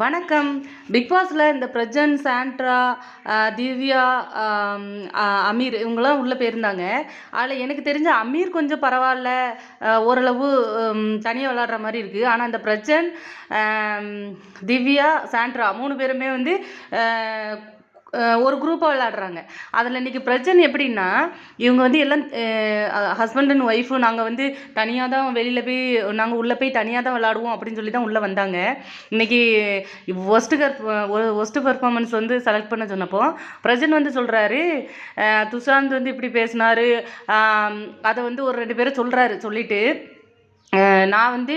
வணக்கம். பிக் பாஸில் இந்த பிரஜன் சாண்ட்ரா திவ்யா அமீர் இவங்கெல்லாம் உள்ளே போயிருந்தாங்க. அதில் எனக்கு தெரிஞ்ச அமீர் கொஞ்சம் பரவாயில்ல. ஓரளவு தனியாக விளாடுற மாதிரி இருக்குது ஆனால் இந்த பிரஜன் திவ்யா சாண்ட்ரா மூணு பேருமே வந்து ஒரு குரூப்பாக விளாடுறாங்க அதில் இன்றைக்கி பிரச்சனை எப்படின்னா இவங்க வந்து எல்லாம் ஹஸ்பண்ட் அண்ட் ஒய்ஃபும் நாங்கள் வந்து தனியாக தான் வெளியில் போய் நாங்கள் உள்ளே போய் தனியாக தான் விளாடுவோம் அப்படின்னு சொல்லி தான் உள்ளே வந்தாங்க. இன்றைக்கி ஒஸ்ட்டு கர் ஒஸ்ட்டு பர்ஃபார்மன்ஸ் வந்து செலக்ட் பண்ண சொன்னப்போ பிரஜன் வந்து சொல்கிறாரு துஷாந்த் வந்து இப்படி பேசினாரு அதை வந்து ஒரு ரெண்டு பேரும் சொல்கிறாரு சொல்லிவிட்டு நான் வந்து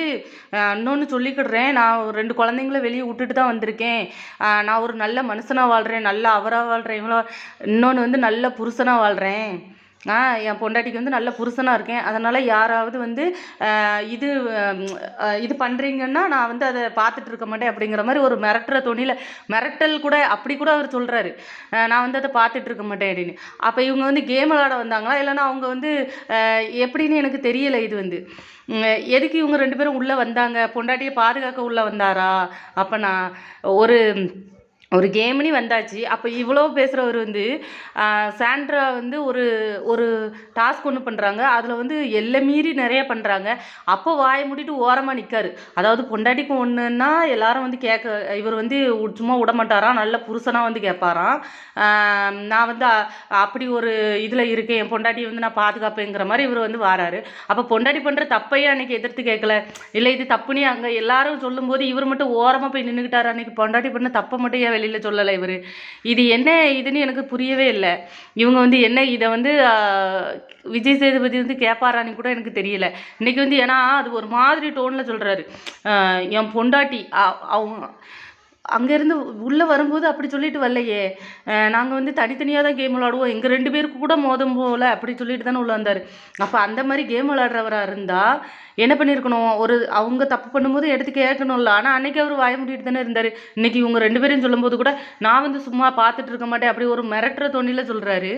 இன்னொன்று சொல்லிக்கிடுறேன். நான் ஒரு ரெண்டு குழந்தைங்கள வெளியே விட்டுட்டு தான் வந்திருக்கேன். நான் ஒரு நல்ல மனுஷனாக வாழ்கிறேன் நல்ல அவராக வாழ்கிறேன் இவ்வளோ இன்னொன்று வந்து நல்ல புருஷனாக வாழ்கிறேன் நான் என் பொண்டாட்டிக்கு வந்து நல்ல புருஷனாக இருக்கேன். அதனால் யாராவது வந்து இது இது பண்ணுறீங்கன்னா நான் வந்து அதை பார்த்துட்டு இருக்க மாட்டேன் அப்படிங்கிற மாதிரி ஒரு மிரட்டுற துணியில் மிரட்டல் கூட அப்படி கூட அவர் சொல்கிறாரு நான் வந்து அதை பார்த்துட்டு இருக்க மாட்டேன் அப்படின்னு. அப்போ இவங்க வந்து கேம் விளாட வந்தாங்களா? இல்லைன்னா அவங்க வந்து எப்படின்னு எனக்கு தெரியலை இது வந்து. எதுக்கு இவங்க ரெண்டு பேரும் உள்ளே வந்தாங்க? பொண்டாட்டியை பாதுகாக்க உள்ளே வந்தாரா? அப்போ நான் ஒரு ஒரு கேம்னு வந்தாச்சு. அப்போ இவ்வளோ பேசுகிறவர் வந்து சாண்ட்ரா வந்து ஒரு ஒரு டாஸ்க் ஒன்று பண்ணுறாங்க அதில் வந்து எல்லை மீறி நிறைய பண்ணுறாங்க அப்போ வாயை மூடிட்டு ஓரமாக நிற்காரு அதாவது பொண்டாட்டிக்கு ஒன்றுன்னா எல்லாரும் வந்து கேட்க இவர் வந்து சும்மா விட மாட்டாராம் நல்ல புருஷனாக வந்து கேட்பாராம். நான் வந்து அப்படி ஒரு இதில் இருக்கேன். என் பொண்டாட்டியை வந்து நான் பாதுகாப்பேங்கிற மாதிரி இவர் வந்து வாராரு. அப்போ பொண்டாட்டி பண்ணுற தப்பையே அன்னைக்கு எதிர்த்து கேட்கல? இல்லை இது தப்புனே அங்கே எல்லாரும் சொல்லும்போது இவர் மட்டும் ஓரமாக போய் நின்றுக்கிட்டாரு அன்னைக்கு பொண்டாட்டி பண்ண தப்பை மட்டும் ஏன் வெளியில் சொல்லலை இவர். இது என்ன இதுன்னு எனக்கு புரியவே இல்லை. இவங்க வந்து என்ன இதை வந்து ஆஹ், விஜய் சேதுபதி வந்து கேட்பாரான்னு கூட எனக்கு தெரியல. இன்னைக்கு வந்து ஏன்னா அது ஒரு மாதிரி டோனில் சொல்கிறாரு என் பொண்டாட்டி அவங்க அங்கேருந்து உள்ளே வரும்போது அப்படி சொல்லிட்டு வரலையே. நாங்கள் வந்து தனித்தனியாக தான் கேம் விளாடுவோம் எங்கள் ரெண்டு பேருக்கு கூட மோதம் போகல அப்படி சொல்லிட்டு தானே உள்ளே வந்தார். அப்போ அந்த மாதிரி கேம் விளாடுறவராக இருந்தால் என்ன பண்ணியிருக்கணும்? ஒரு அவங்க தப்பு பண்ணும்போது எடுத்து கேட்கணும்ல. ஆனால் அன்றைக்கி அவர் வாய முடிட்டு தானே இருந்தார். இன்றைக்கி இவங்க ரெண்டு பேரும் சொல்லும்போது கூட நான் வந்து சும்மா பார்த்துட்டு இருக்க மாட்டேன் அப்படி ஒரு மிரட்டுற தொண்டியில் சொல்கிறாரு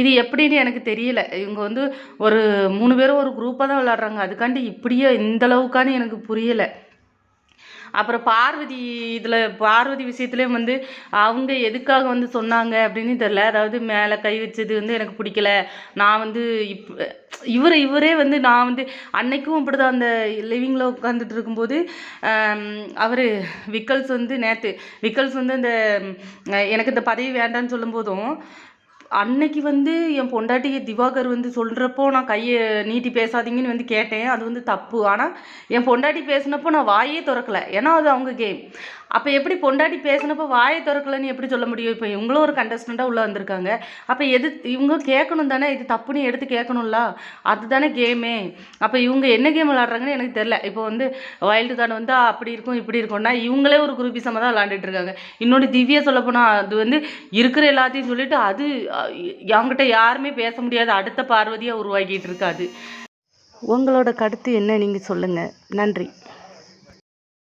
இது எப்படின்னு எனக்கு தெரியல. இவங்க வந்து ஒரு மூணு பேரும் ஒரு குரூப்பாக தான் விளாட்றாங்க அதுக்காண்டி இப்படியே இந்தளவுக்கான்னு எனக்கு புரியலை. அப்புறம் பார்வதி இதில் பார்வதி விஷயத்துலேயும் வந்து அவங்க எதுக்காக வந்து சொன்னாங்க அப்படின்னு தெரில அதாவது மேலே கை வச்சது வந்து எனக்கு பிடிக்கல. நான் வந்து இப் இவர் இவரே வந்து நான் வந்து அன்னைக்கும் இப்படி தான் அந்த லிவிங்கில் உட்காந்துட்டு இருக்கும்போது அவர் விக்கல்ஸ் வந்து நேற்று விக்கல்ஸ் வந்து அந்த எனக்கு இந்த பதவி வேண்டான்னு சொல்லும்போதும் அன்னைக்கு வந்து என் பொண்டாட்டி திவாகர் வந்து சொல்கிறப்போ நான் கையை நீட்டி பேசாதீங்கன்னு வந்து கேட்டேன். அது வந்து தப்பு. ஆனால் என் பொண்டாட்டி பேசினப்போ நான் வாயே திறக்கலை. ஏன்னா அது அவங்க கேம் அப்போ எப்படி பொண்டாட்டி பேசினப்போ வாயை திறக்கலன்னு எப்படி சொல்ல முடியும்? இப்போ இவங்களும் ஒரு கண்டஸ்டண்ட்டாக உள்ளே வந்திருக்காங்க. அப்போ எது இவங்க கேட்கணும் தானே? இது தப்புன்னு எடுத்து கேட்கணும்ல? அதுதானே கேமே அப்போ இவங்க என்ன கேம் விளாட்றாங்கன்னு எனக்கு தெரில இப்போ வந்து வைல்டு கார்டு வந்து அப்படி இருக்கும் இப்படி இருக்கும்னா இவங்களே ஒரு குரூப்பிசமாக தான் விளாண்டுட்டு இருக்காங்க. இன்னொன்று திவ்யா சொல்லப்போனால் அது வந்து இருக்கிற எல்லாத்தையும் சொல்லிட்டு அது அவங்ககிட்ட யாருமே பேச முடியாத அடுத்த பார்வதியாக உருவாகிட்டு இருக்காது. உங்களோட கருத்து என்ன நீங்கள் சொல்லுங்கள் நன்றி.